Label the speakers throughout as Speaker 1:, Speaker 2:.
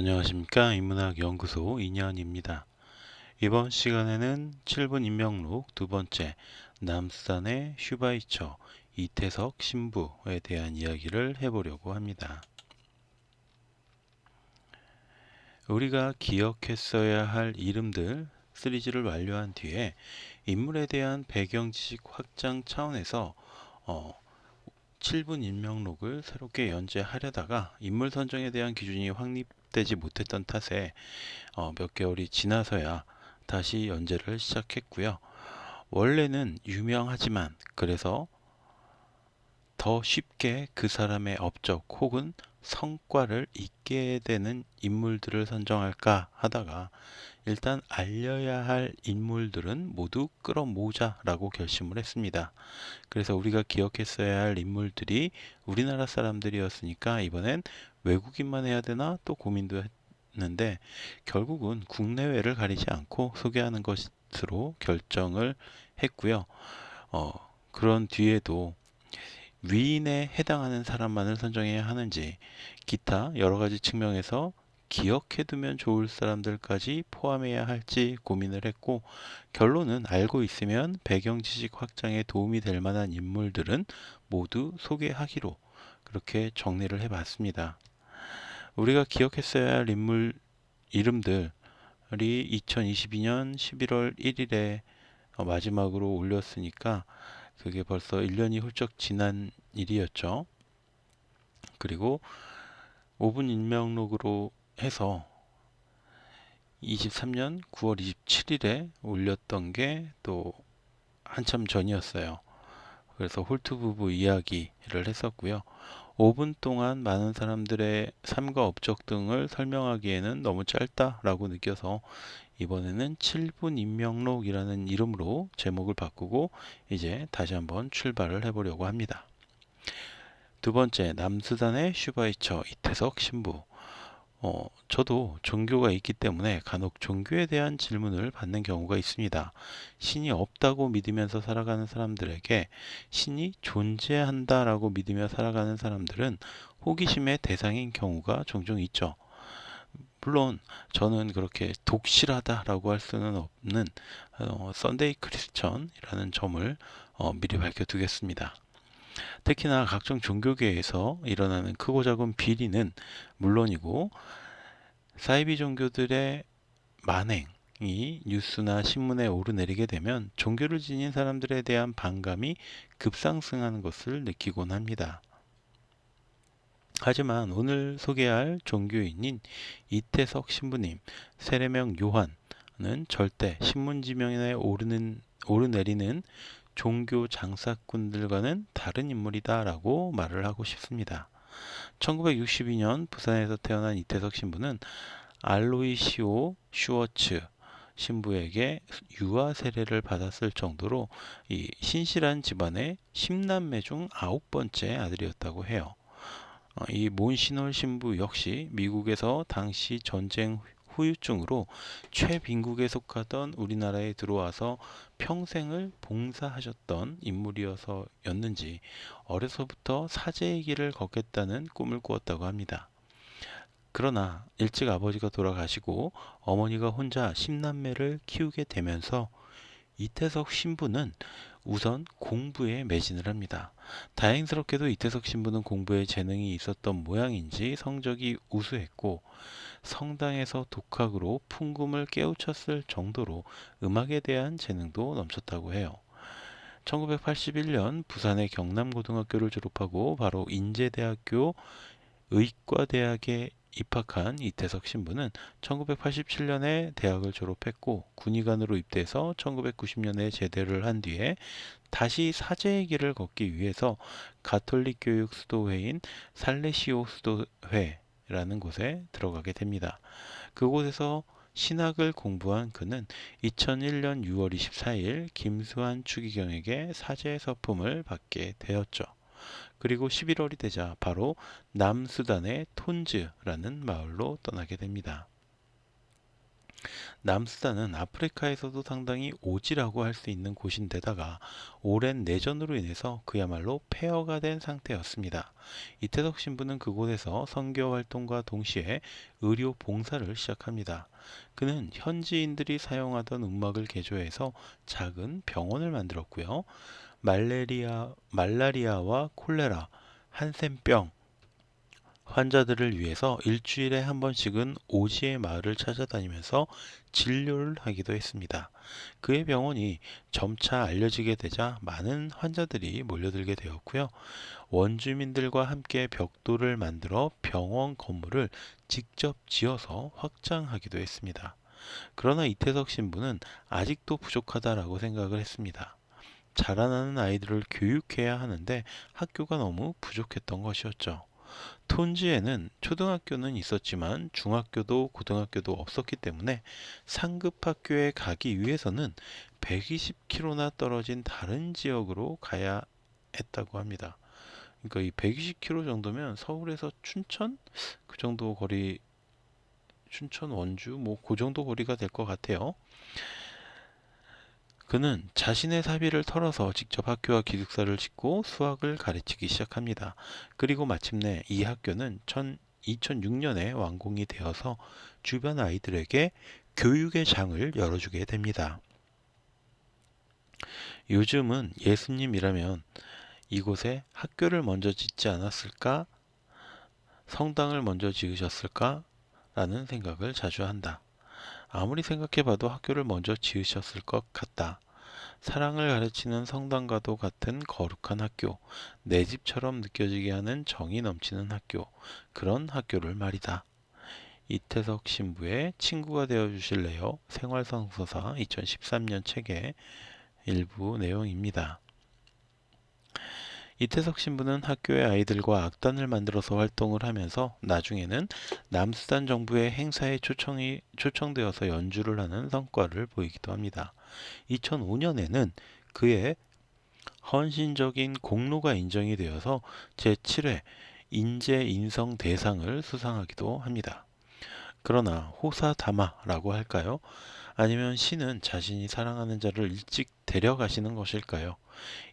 Speaker 1: 안녕하십니까 인문학 연구소 인연입니다. 이번 시간에는 7분 인명록 두 번째 남수단의 슈바이처 이태석 신부에 대한 이야기를 해보려고 합니다. 우리가 기억했어야 할 이름들 시리즈를 완료한 뒤에 인물에 대한 배경 지식 확장 차원에서 어, 7분 인명록을 새롭게 연재하려다가 인물 선정에 대한 기준이 확립 되지 못했던 탓에 어, 몇 개월이 지나서야 다시 연재를 시작했고요. 원래는 유명하지만 그래서 더 쉽게 그 사람의 업적 혹은 성과를 잊게 되는 인물들을 선정할까 하다가 일단 알려야 할 인물들은 모두 끌어모으자라고 결심을 했습니다. 그래서 우리가 기억했어야 할 인물들이 우리나라 사람들이었으니까 이번엔 외국인만 해야 되나 또 고민도 했는데 결국은 국내외를 가리지 않고 소개하는 것으로 결정을 했고요. 어, 그런 뒤에도 위인에 해당하는 사람만을 선정해야 하는지 기타 여러 가지 측면에서 기억해두면 좋을 사람들까지 포함해야 할지 고민을 했고 결론은 알고 있으면 배경 지식 확장에 도움이 될 만한 인물들은 모두 소개하기로 그렇게 정리를 해봤습니다. 우리가 기억했어야 할 인물 이름들이 2022년 11월 1일에 마지막으로 올렸으니까 그게 벌써 1년이 훌쩍 지난 일이었죠. 그리고 5분 인명록으로 해서 23년 9월 27일에 올렸던 게 또 한참 전이었어요. 그래서 홀트 부부 이야기를 했었고요. 5분 동안 많은 사람들의 삶과 업적 등을 설명하기에는 너무 짧다라고 느껴서 이번에는 7분 인명록이라는 이름으로 제목을 바꾸고 이제 다시 한번 출발을 해보려고 합니다. 두 번째, 남수단의 슈바이처 이태석 신부. 어, 저도 종교가 있기 때문에 간혹 종교에 대한 질문을 받는 경우가 있습니다. 신이 없다고 믿으면서 살아가는 사람들에게 신이 존재한다라고 믿으며 살아가는 사람들은 호기심의 대상인 경우가 종종 있죠. 물론 저는 그렇게 독실하다라고 할 수는 없는 어, 썬데이 크리스천이라는 점을 어, 미리 밝혀두겠습니다. 특히나 각종 종교계에서 일어나는 크고 작은 비리는 물론이고 사이비 종교들의 만행이 뉴스나 신문에 오르내리게 되면 종교를 지닌 사람들에 대한 반감이 급상승하는 것을 느끼곤 합니다. 하지만 오늘 소개할 종교인인 이태석 신부님, 세례명 요한은 절대 신문지명에 오르는 오르내리는 종교 장사꾼들과는 다른 인물이다라고 말을 하고 싶습니다. 1962년 부산에서 태어난 이태석 신부는 알로이시오 슈워츠 신부에게 유아 세례를 받았을 정도로 이 신실한 집안의 10남매 중 아홉 번째 아들이었다고 해요. 어, 이 몬시놀 신부 역시 미국에서 당시 전쟁 후유증으로 최빈국에 속하던 우리나라에 들어와서 평생을 봉사하셨던 인물이어서였는지 어려서부터 사제의 길을 걷겠다는 꿈을 꾸었다고 합니다. 그러나 일찍 아버지가 돌아가시고 어머니가 혼자 십남매를 키우게 되면서 이태석 신부는 우선 공부에 매진을 합니다. 다행스럽게도 이태석 신부는 공부에 재능이 있었던 모양인지 성적이 우수했고 성당에서 독학으로 풍금을 깨우쳤을 정도로 음악에 대한 재능도 넘쳤다고 해요. 1981년 부산의 경남고등학교를 졸업하고 바로 인제대학교 의과대학에 입학한 이태석 신부는 1987년에 대학을 졸업했고 군의관으로 입대해서 1990년에 제대를 한 뒤에 다시 사제의 길을 걷기 위해서 가톨릭 교육 수도회인 살레시오 수도회라는 곳에 들어가게 됩니다. 그곳에서 신학을 공부한 그는 2001년 6월 24일 김수환 추기경에게 사제 서품을 받게 되었죠. 그리고 11월이 되자 바로 남수단의 톤즈라는 마을로 떠나게 됩니다. 남수단은 아프리카에서도 상당히 오지라고 할 수 있는 곳인데다가 오랜 내전으로 인해서 그야말로 폐허가 된 상태였습니다. 이태석 신부는 그곳에서 선교 활동과 동시에 의료 봉사를 시작합니다. 그는 현지인들이 사용하던 음악을 개조해서 작은 병원을 만들었고요. 말레리아, 말라리아와 콜레라, 한센병, 환자들을 위해서 일주일에 한 번씩은 오지의 마을을 찾아다니면서 진료를 하기도 했습니다. 그의 병원이 점차 알려지게 되자 많은 환자들이 몰려들게 되었고요. 원주민들과 함께 벽돌을 만들어 병원 건물을 직접 지어서 확장하기도 했습니다. 그러나 이태석 신부는 아직도 부족하다라고 생각을 했습니다. 자라나는 아이들을 교육해야 하는데 학교가 너무 부족했던 것이었죠. 톤지에는 초등학교는 있었지만 중학교도 고등학교도 없었기 때문에 상급 학교에 가기 위해서는 120km나 떨어진 다른 지역으로 가야 했다고 합니다. 그러니까 이 120km 정도면 서울에서 춘천 그 정도 거리 춘천 원주 뭐 그 정도 거리가 될 것 같아요. 그는 자신의 사비를 털어서 직접 학교와 기숙사를 짓고 수학을 가르치기 시작합니다. 그리고 마침내 이 학교는 2006년에 완공이 되어서 주변 아이들에게 교육의 장을 열어주게 됩니다. 요즘은 예수님이라면 이곳에 학교를 먼저 짓지 않았을까? 성당을 먼저 지으셨을까? 라는 생각을 자주 한다. 아무리 생각해봐도 학교를 먼저 지으셨을 것 같다. 사랑을 가르치는 성당과도 같은 거룩한 학교, 내 집처럼 느껴지게 하는 정이 넘치는 학교, 그런 학교를 말이다. 이태석 신부의 친구가 되어 주실래요? 생활성서사 2013년 책의 일부 내용입니다. 이태석 신부는 학교의 아이들과 악단을 만들어서 활동을 하면서 나중에는 남수단 정부의 행사에 초청이, 초청되어서 연주를 하는 성과를 보이기도 합니다. 2005년에는 그의 헌신적인 공로가 인정이 되어서 제7회 인재 인성 대상을 수상하기도 합니다. 그러나 호사다마라고 할까요? 아니면 신은 자신이 사랑하는 자를 일찍 데려가시는 것일까요?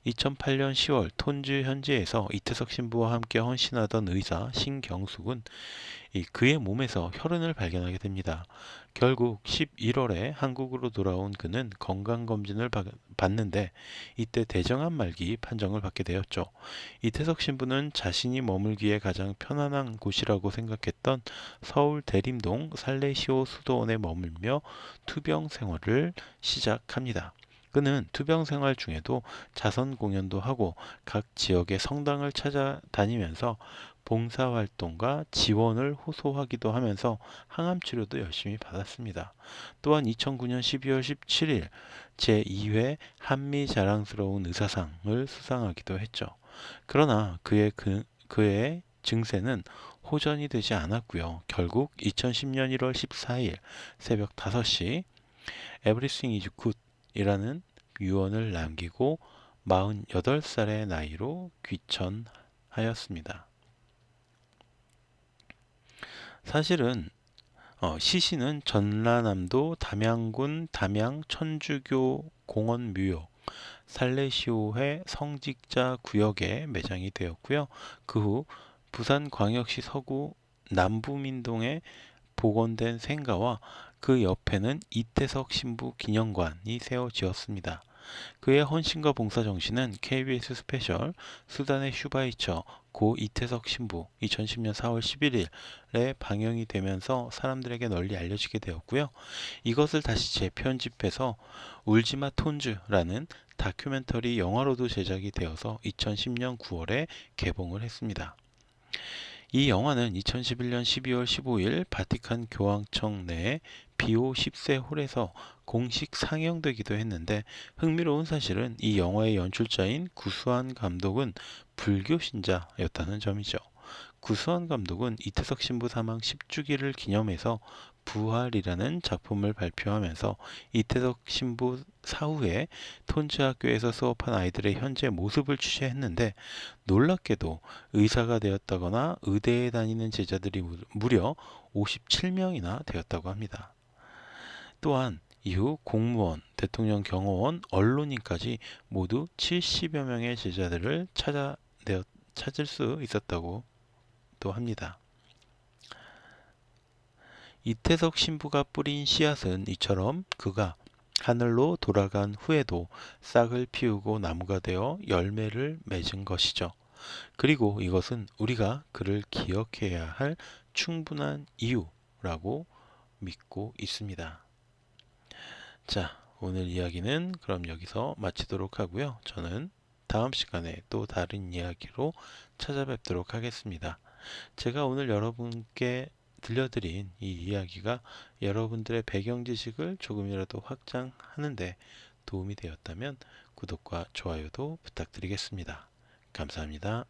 Speaker 1: 2008년 10월 톤주 현지에서 이태석 신부와 함께 헌신하던 의사 신경숙은 그의 몸에서 혈흔을 발견하게 됩니다. 결국 11월에 한국으로 돌아온 그는 건강검진을 받는데 이때 대정암 말기 판정을 받게 되었죠. 이태석 신부는 자신이 머물기에 가장 편안한 곳이라고 생각했던 서울 대림동 살레시오 수도원에 머물며 투병 생활을 시작합니다. 그는 투병 생활 중에도 자선 공연도 하고 각 지역의 성당을 찾아다니면서 봉사활동과 지원을 호소하기도 하면서 항암 치료도 열심히 받았습니다. 또한 2009년 12월 17일 제2회 한미 자랑스러운 의사상을 수상하기도 했죠. 그러나 그의 그, 그의 증세는 호전이 되지 않았고요. 결국 2010년 1월 14일 새벽 5시 Everything is good 이 라는 유언을 남기고 48살의 나이로 귀천하였습니다. 사실은 어, 시신은 전라남도 담양군 담양 천주교 공원 묘역 살레시오회 성직자 구역에 매장이 되었고요. 그 후 부산광역시 서구 남부민동에 복원된 생가와 그 옆에는 이태석 신부 기념관이 세워지었습니다. 그의 헌신과 봉사 정신은 KBS 스페셜 수단의 슈바이처 고 이태석 신부 2010년 4월 11일에 방영이 되면서 사람들에게 널리 알려지게 되었고요. 이것을 다시 재편집해서 울지마 톤즈라는 다큐멘터리 영화로도 제작이 되어서 2010년 9월에 개봉을 했습니다. 이 영화는 2011년 12월 15일 바티칸 교황청 내 비오 10세 홀에서 공식 상영되기도 했는데 흥미로운 사실은 이 영화의 연출자인 구수한 감독은 불교 신자였다는 점이죠. 구수한 감독은 이태석 신부 사망 10주기를 기념해서 부활이라는 작품을 발표하면서 이태석 신부 사후에 톤즈 학교에서 수업한 아이들의 현재 모습을 취재했는데 놀랍게도 의사가 되었다거나 의대에 다니는 제자들이 무려 57명이나 되었다고 합니다. 또한 이후 공무원, 대통령 경호원, 언론인까지 모두 70여 명의 제자들을 찾아내 찾을 수 있었다고 또 합니다. 이태석 신부가 뿌린 씨앗은 이처럼 그가 하늘로 돌아간 후에도 싹을 피우고 나무가 되어 열매를 맺은 것이죠. 그리고 이것은 우리가 그를 기억해야 할 충분한 이유라고 믿고 있습니다. 자, 오늘 이야기는 그럼 여기서 마치도록 하고요. 저는 다음 시간에 또 다른 이야기로 찾아뵙도록 하겠습니다. 제가 오늘 여러분께 들려드린 이 이야기가 여러분들의 배경 지식을 조금이라도 확장하는데 도움이 되었다면 구독과 좋아요도 부탁드리겠습니다. 감사합니다.